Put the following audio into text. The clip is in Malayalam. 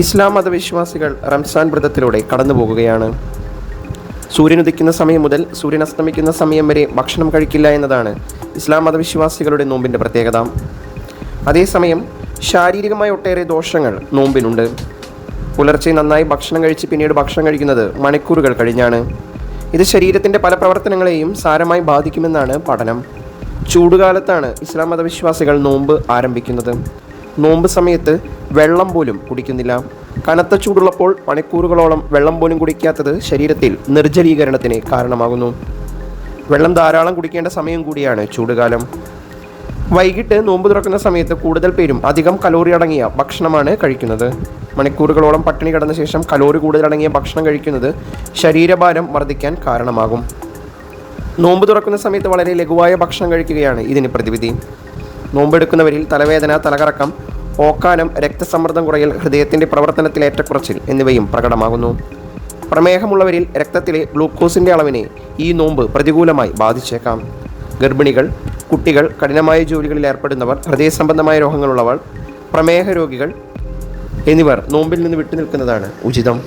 ഇസ്ലാം മതവിശ്വാസികൾ റംസാൻ വ്രതത്തിലൂടെ കടന്നു പോകുകയാണ്. സൂര്യൻ ഉദിക്കുന്ന സമയം മുതൽ സൂര്യൻ അസ്തമിക്കുന്ന സമയം വരെ ഭക്ഷണം കഴിക്കില്ല എന്നതാണ് ഇസ്ലാം മതവിശ്വാസികളുടെ നോമ്പിന്റെ പ്രത്യേകത. അതേസമയം ശാരീരികമായ ഒട്ടേറെ ദോഷങ്ങൾ നോമ്പിനുണ്ട്. പുലർച്ചെ നന്നായി ഭക്ഷണം കഴിച്ച് പിന്നീട് ഭക്ഷണം കഴിക്കുന്നത് മണിക്കൂറുകൾ കഴിഞ്ഞാണ്. ഇത് ശരീരത്തിന്റെ പല പ്രവർത്തനങ്ങളെയും സാരമായി ബാധിക്കുമെന്നാണ് പഠനം. ചൂടുകാലത്താണ് ഇസ്ലാം മതവിശ്വാസികൾ നോമ്പ് ആരംഭിക്കുന്നത്. നോമ്പ് സമയത്ത് വെള്ളം പോലും കുടിക്കുന്നില്ല. കനത്ത ചൂടുള്ളപ്പോൾ മണിക്കൂറുകളോളം വെള്ളം പോലും കുടിക്കാത്തത് ശരീരത്തിൽ നിർജലീകരണത്തിന് കാരണമാകുന്നു. വെള്ളം ധാരാളം കുടിക്കേണ്ട സമയം കൂടിയാണ് ചൂടുകാലം. വൈകിട്ട് നോമ്പ് തുറക്കുന്ന സമയത്ത് കൂടുതൽ പേരും അധികം കലോറി അടങ്ങിയ ഭക്ഷണമാണ് കഴിക്കുന്നത്. മണിക്കൂറുകളോളം പട്ടിണി കിടന്ന ശേഷം കലോറി കൂടുതലടങ്ങിയ ഭക്ഷണം കഴിക്കുന്നത് ശരീരഭാരം വർദ്ധിക്കാൻ കാരണമാകും. നോമ്പ് തുറക്കുന്ന സമയത്ത് വളരെ ലഘുവായ ഭക്ഷണം കഴിക്കുകയാണ് ഇതിന് പ്രതിവിധി. നോമ്പെടുക്കുന്നവരിൽ തലവേദന തലകറക്കം ഓക്കാനം രക്തസമ്മർദ്ദം കുറയൽ ഹൃദയത്തിന്റെ പ്രവർത്തനത്തിൽ ഏറ്റക്കുറച്ചിൽ എന്നിവയും പ്രകടമാകുന്നു. പ്രമേഹമുള്ളവരിൽ രക്തത്തിലെ ഗ്ലൂക്കോസിന്റെ അളവിനെ ഈ നോമ്പ് പ്രതികൂലമായി ബാധിച്ചേക്കാം. ഗർഭിണികൾ കുട്ടികൾ കഠിനമായ ജോലികളിൽ ഏർപ്പെടുന്നവർ ഹൃദയ സംബന്ധമായ രോഗങ്ങളുള്ളവർ പ്രമേഹ രോഗികൾ എന്നിവർ നോമ്പിൽ നിന്ന് വിട്ടുനിൽക്കുന്നതാണ് ഉചിതം.